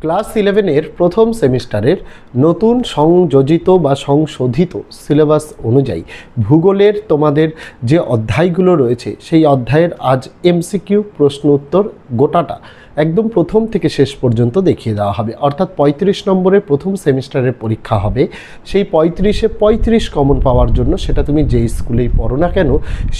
Class ইলেভেনের প্রথম সেমিস্টারের নতুন সংযোজিত বা সংশোধিত সিলেবাস অনুযায়ী ভূগোলের তোমাদের যে অধ্যায়গুলো রয়েছে, সেই অধ্যায়ের আজ এমসিকিউ প্রশ্ন উত্তর গোটাটা একদম প্রথম থেকে শেষ পর্যন্ত দেখিয়ে দেওয়া হবে। অর্থাৎ পঁয়ত্রিশ নম্বরের প্রথম সেমিস্টারের পরীক্ষা হবে। সেই পঁয়ত্রিশে পঁয়ত্রিশ কমন পাওয়ার জন্য সেটা তুমি যেই স্কুলেই পড়ো না কেন,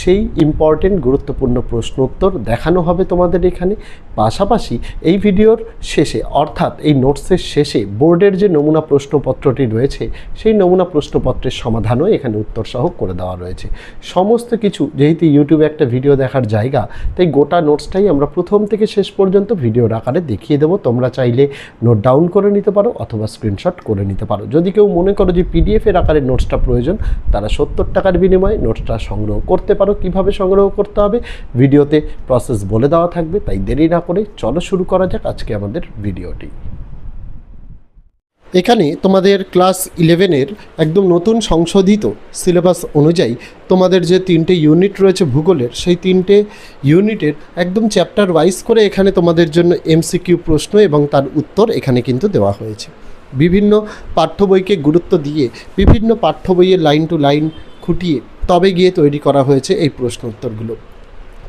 সেই ইম্পর্টেন্ট গুরুত্বপূর্ণ প্রশ্ন উত্তর দেখানো হবে তোমাদের এখানে। পাশাপাশি এই ভিডিওর শেষে, অর্থাৎ এই নোটসের শেষে বোর্ডের যে নমুনা প্রশ্নপত্রটি রয়েছে, সেই নমুনা প্রশ্নপত্রের সমাধানও এখানে উত্তরসহ করে দেওয়া রয়েছে। সমস্ত কিছু, যেহেতু ইউটিউবে একটা ভিডিও দেখার জায়গা, তাই গোটা নোটসটাই আমরা প্রথম থেকে শেষ পর্যন্ত ভিডিওর আকারে দেখিয়ে দেবো। তোমরা চাইলে নোট ডাউন করে নিতে পারো অথবা স্ক্রিনশট করে নিতে পারো। যদি কেউ মনে করো যে পিডিএফের আকারে নোটসটা প্রয়োজন, তারা সত্তর টাকার বিনিময়ে নোটসটা সংগ্রহ করতে পারো। কীভাবে সংগ্রহ করতে হবে? ভিডিওতে প্রসেস বলে দেওয়া থাকবে, তাই দেরি না করে চলো শুরু করা যাক আজকে আমাদের ভিডিওটি এখানে তোমাদের ক্লাস ইলেভেনের একদম নতুন সংশোধিত সিলেবাস অনুযায়ী তোমাদের যে তিনটে ইউনিট রয়েছে ভূগোলের, সেই তিনটে ইউনিটের একদম চ্যাপ্টার ওয়াইজ করে এখানে তোমাদের জন্য এমসিকিউ প্রশ্ন এবং তার উত্তর এখানে কিন্তু দেওয়া হয়েছে। বিভিন্ন পাঠ্য বইকে গুরুত্ব দিয়ে বিভিন্ন পাঠ্য বইয়ের লাইন টু লাইন খুঁটিয়ে তবে গিয়ে তৈরি করা হয়েছে এই প্রশ্ন উত্তরগুলো।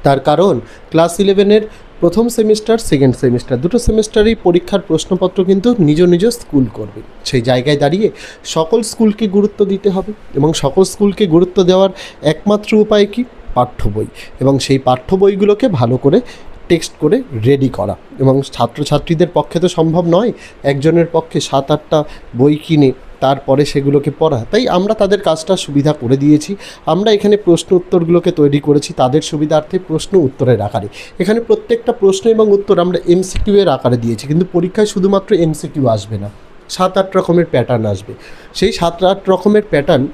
তার কারণ, ক্লাস ইলেভেনের প্রথম সেমিস্টার সেকেন্ড সেমিস্টার, দুটো সেমিস্টারেই পরীক্ষার প্রশ্নপত্র কিন্তু নিজ নিজ স্কুল করবে। সেই জায়গায় দাঁড়িয়ে সকল স্কুলকে গুরুত্ব দিতে হবে এবং সকল স্কুলকে গুরুত্ব দেওয়ার একমাত্র উপায় কি? পাঠ্য বই। এবং সেই পাঠ্য বইগুলোকে ভালো করে টেক্সট করে রেডি করা। এবং ছাত্রছাত্রীদের পক্ষে তো সম্ভব নয়, একজনের পক্ষে সাত, আটটা বই কিনে তারপরে সেগুলোকে পড়া। তাই আমরা তাদের কাজটা সুবিধা করে দিয়েছি। আমরা এখানে প্রশ্ন উত্তরগুলোকে তৈরি করেছি, তাদের সুবিধার্থে প্রশ্ন উত্তরের আকারে। এখানে প্রত্যেকটা প্রশ্ন এবং উত্তর আমরা এমসিকিউ এর আকারে দিয়েছি, কিন্তু পরীক্ষায় শুধুমাত্র এমসিকিউ আসবে না। সাত, আট রকমের প্যাটার্ন আসবে। সেই সাত, আট রকমের প্যাটার্ন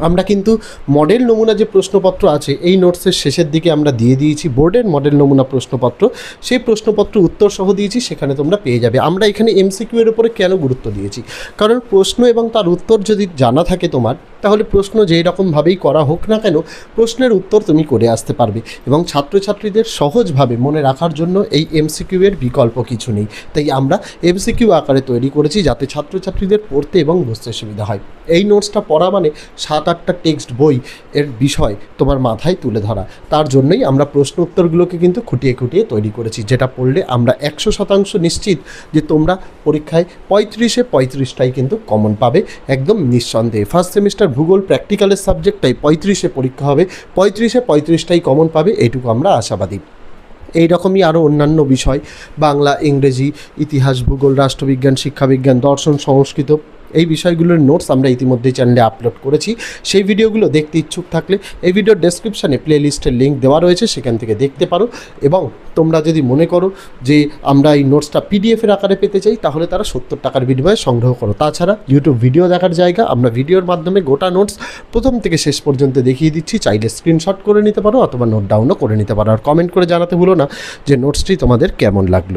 আমরা কিন্তু মডেল নমুনা যে প্রশ্নপত্র আছে, এই নোটসের শেষের দিকে আমরা দিয়ে দিয়েছি বোর্ডের মডেল নমুনা প্রশ্নপত্র। সেই প্রশ্নপত্র উত্তর সহ দিয়েছি, সেখানে তোমরা পেয়ে যাবে। আমরা এখানে এমসিকিউ এর উপরে কেন গুরুত্ব দিয়েছি? কারণ প্রশ্ন এবং তার উত্তর যদি জানা থাকে তোমার, তাহলে প্রশ্ন যেই রকমভাবেই করা হোক না কেন, প্রশ্নের উত্তর তুমি করে আসতে পারবে। এবং ছাত্রছাত্রীদের সহজভাবে মনে রাখার জন্য এই এমসিকিউ এর বিকল্প কিছু নেই। তাই আমরা এমসিকিউ আকারে তৈরি করেছি যাতে ছাত্রছাত্রীদের পড়তে এবং বুঝতে সুবিধা হয়। এই নোটসটা পড়া মানে সাত আটটা টেক্সট বই এর বিষয় তোমার মাথায় তুলে ধরা। তার জন্যই আমরা প্রশ্ন উত্তরগুলোকে কিন্তু খুঁটিয়ে খুঁটিয়ে তৈরি করেছি, যেটা পড়লে আমরা একশো শতাংশ নিশ্চিত যে তোমরা পরীক্ষায় পঁয়ত্রিশে পঁয়ত্রিশটাই কিন্তু কমন পাবে। একদম নিঃসন্দেহে। ফার্স্ট সেমিস্টার ভূগোল প্র্যাকটিক্যালের সাবজেক্টটাই পঁয়ত্রিশে পরীক্ষা হবে। পঁয়ত্রিশে পঁয়ত্রিশটাই কমন পাবে এইটুকু আমরা আশাবাদী। এই রকমই আরও অন্যান্য বিষয়, বাংলা, ইংরেজি, ইতিহাস, ভূগোল, রাষ্ট্রবিজ্ঞান, শিক্ষাবিজ্ঞান, দর্শন, সংস্কৃত এই বিষয়গুলোর নোটস আমরা ইতিমধ্যেই চ্যানেলে আপলোড করেছি। সেই ভিডিওগুলো দেখতে ইচ্ছুক থাকলে এই ভিডিওর ডেসক্রিপশানে প্লে লিস্টের লিঙ্ক দেওয়া রয়েছে, সেখান থেকে দেখতে পারো। এবং তোমরা যদি মনে করো যে আমরা এই নোটসটা পিডিএফের আকারে পেতে চাই, তাহলে তারা সত্তর টাকার বিনিময়ে সংগ্রহ করো। তাছাড়া ইউটিউব ভিডিও দেখার জায়গা, আমরা ভিডিওর মাধ্যমে গোটা নোটস প্রথম থেকে শেষ পর্যন্ত দেখিয়ে দিচ্ছি। চাইলে স্ক্রিনশট করে নিতে পারো অথবা নোট ডাউনও করে নিতে পারো। আর কমেন্ট করে জানাতে ভুলো না যে নোটসটি তোমাদের কেমন লাগল।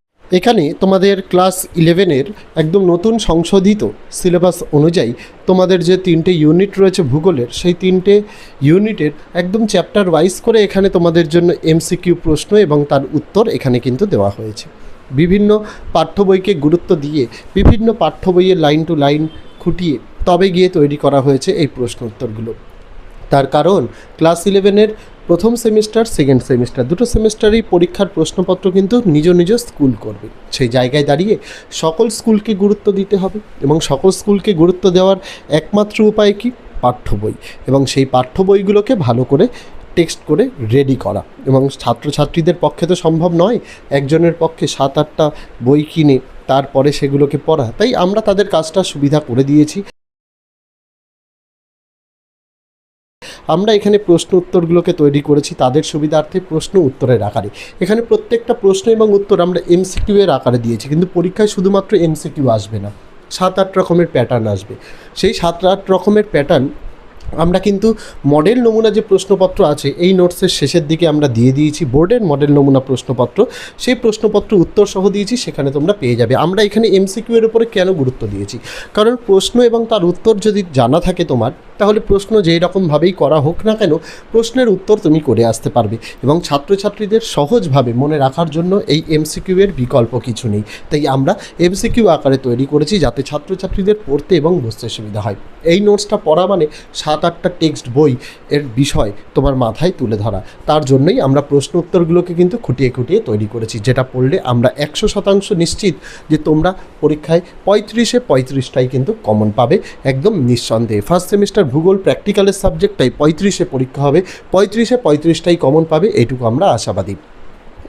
এখানে তোমাদের ক্লাস ইলেভেনের একদম নতুন সংশোধিত সিলেবাস অনুযায়ী তোমাদের যে তিনটে ইউনিট রয়েছে ভূগোলের, সেই তিনটে ইউনিটের একদম চ্যাপ্টার ওয়াইজ করে এখানে তোমাদের জন্য এমসিকিউ প্রশ্ন এবং তার উত্তর এখানে কিন্তু দেওয়া হয়েছে। বিভিন্ন পাঠ্য বইকে গুরুত্ব দিয়ে বিভিন্ন পাঠ্য বইয়ের লাইন টু লাইন খুঁটিয়ে তবে গিয়ে তৈরি করা হয়েছে এই প্রশ্ন উত্তরগুলো। তার কারণ ক্লাস ইলেভেনের প্রথম সেমিস্টার সেকেন্ড সেমিস্টার, দুটো সেমিস্টারেই পরীক্ষার প্রশ্নপত্র কিন্তু নিজ নিজ স্কুল করবে। সেই জায়গায় দাঁড়িয়ে সকল স্কুলকে গুরুত্ব দিতে হবে এবং সকল স্কুলকে গুরুত্ব দেওয়ার একমাত্র উপায় কি? পাঠ্য বই। এবং সেই পাঠ্য বইগুলোকে ভালো করে টেক্সট করে রেডি করা। এবং ছাত্রছাত্রীদের পক্ষে তো সম্ভব নয় একজনের পক্ষে সাত আটটা বই কিনে তারপরে সেগুলোকে পড়া। তাই আমরা তাদের কাজটা সুবিধা করে দিয়েছি। আমরা এখানে প্রশ্ন উত্তরগুলোকে তৈরি করেছি, তাদের সুবিধার্থে প্রশ্ন উত্তরের আকারে। এখানে প্রত্যেকটা প্রশ্ন এবং উত্তর আমরা এমসিকিউ এর আকারে দিয়েছি, কিন্তু পরীক্ষায় শুধুমাত্র এমসিকিউ আসবে না, সাত আট রকমের প্যাটার্ন আসবে। সেই সাত আট রকমের প্যাটার্ন আমরা কিন্তু মডেল নমুনা যে প্রশ্নপত্র আছে, এই নোটসের শেষের দিকে আমরা দিয়ে দিয়েছি বোর্ডের মডেল নমুনা প্রশ্নপত্র। সেই প্রশ্নপত্র উত্তর সহ দিয়েছি, সেখানে তোমরা পেয়ে যাবে। আমরা এখানে এমসিকিউ এর উপরে কেন গুরুত্ব দিয়েছি? কারণ প্রশ্ন এবং তার উত্তর যদি জানা থাকে তোমার, তাহলে প্রশ্ন যেই রকমভাবেই করা হোক না কেন, প্রশ্নের উত্তর তুমি করে আসতে পারবে। এবং ছাত্রছাত্রীদের সহজভাবে মনে রাখার জন্য এই এমসিকিউ এর বিকল্প কিছু নেই। তাই আমরা এমসিকিউ আকারে তৈরি করেছি যাতে ছাত্রছাত্রীদের পড়তে এবং বুঝতে সুবিধা হয়। এই নোটসটা পড়া মানে সাত আটটা টেক্সট বই এর বিষয় তোমার মাথায় তুলে ধরা। তার জন্যই আমরা প্রশ্ন উত্তরগুলোকে কিন্তু খুঁটিয়ে খুঁটিয়ে তৈরি করেছি, যেটা পড়লে আমরা একশো শতাংশ নিশ্চিত যে তোমরা পরীক্ষায় পঁয়ত্রিশে পঁয়ত্রিশটাই কিন্তু কমন পাবে। একদম নিঃসন্দেহে। ফার্স্ট সেমিস্টার ভূগোল প্র্যাকটিক্যালের সাবজেক্টটাই পঁয়ত্রিশে পরীক্ষা হবে। পঁয়ত্রিশে পঁয়ত্রিশটাই কমন পাবে এইটুকু আমরা আশাবাদী।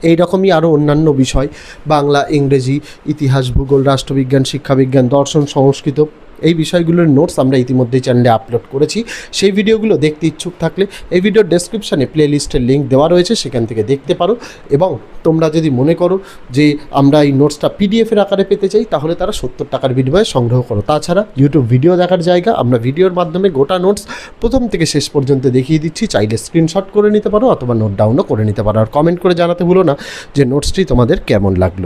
এই রকমই আরও অন্যান্য বিষয়, বাংলা, ইংরেজি, ইতিহাস, ভূগোল, রাষ্ট্রবিজ্ঞান, শিক্ষাবিজ্ঞান, দর্শন, সংস্কৃত। এই বিষয়গুলোর নোটস আমরা ইতিমধ্যেই চ্যানেলে আপলোড করেছি। সেই ভিডিওগুলো দেখতে ইচ্ছুক থাকলে এই ভিডিওর ডেসক্রিপশানে প্লে লিস্টের লিঙ্ক দেওয়া রয়েছে, সেখান থেকে দেখতে পারো। এবং তোমরা যদি মনে করো যে আমরা এই নোটসটা পিডিএফের আকারে পেতে চাই, তাহলে তারা সত্তর টাকার বিনিময়ে সংগ্রহ করো। তাছাড়া ইউটিউব ভিডিও দেখার জায়গা, আমরা ভিডিওর মাধ্যমে গোটা নোটস প্রথম থেকে শেষ পর্যন্ত দেখিয়ে দিচ্ছি। চাইলে স্ক্রিনশট করে নিতে পারো, অথবা নোট ডাউনও করে নিতে পারো। আর কমেন্ট করে জানাতে ভুলো না যে নোটসটি তোমাদের কেমন লাগল।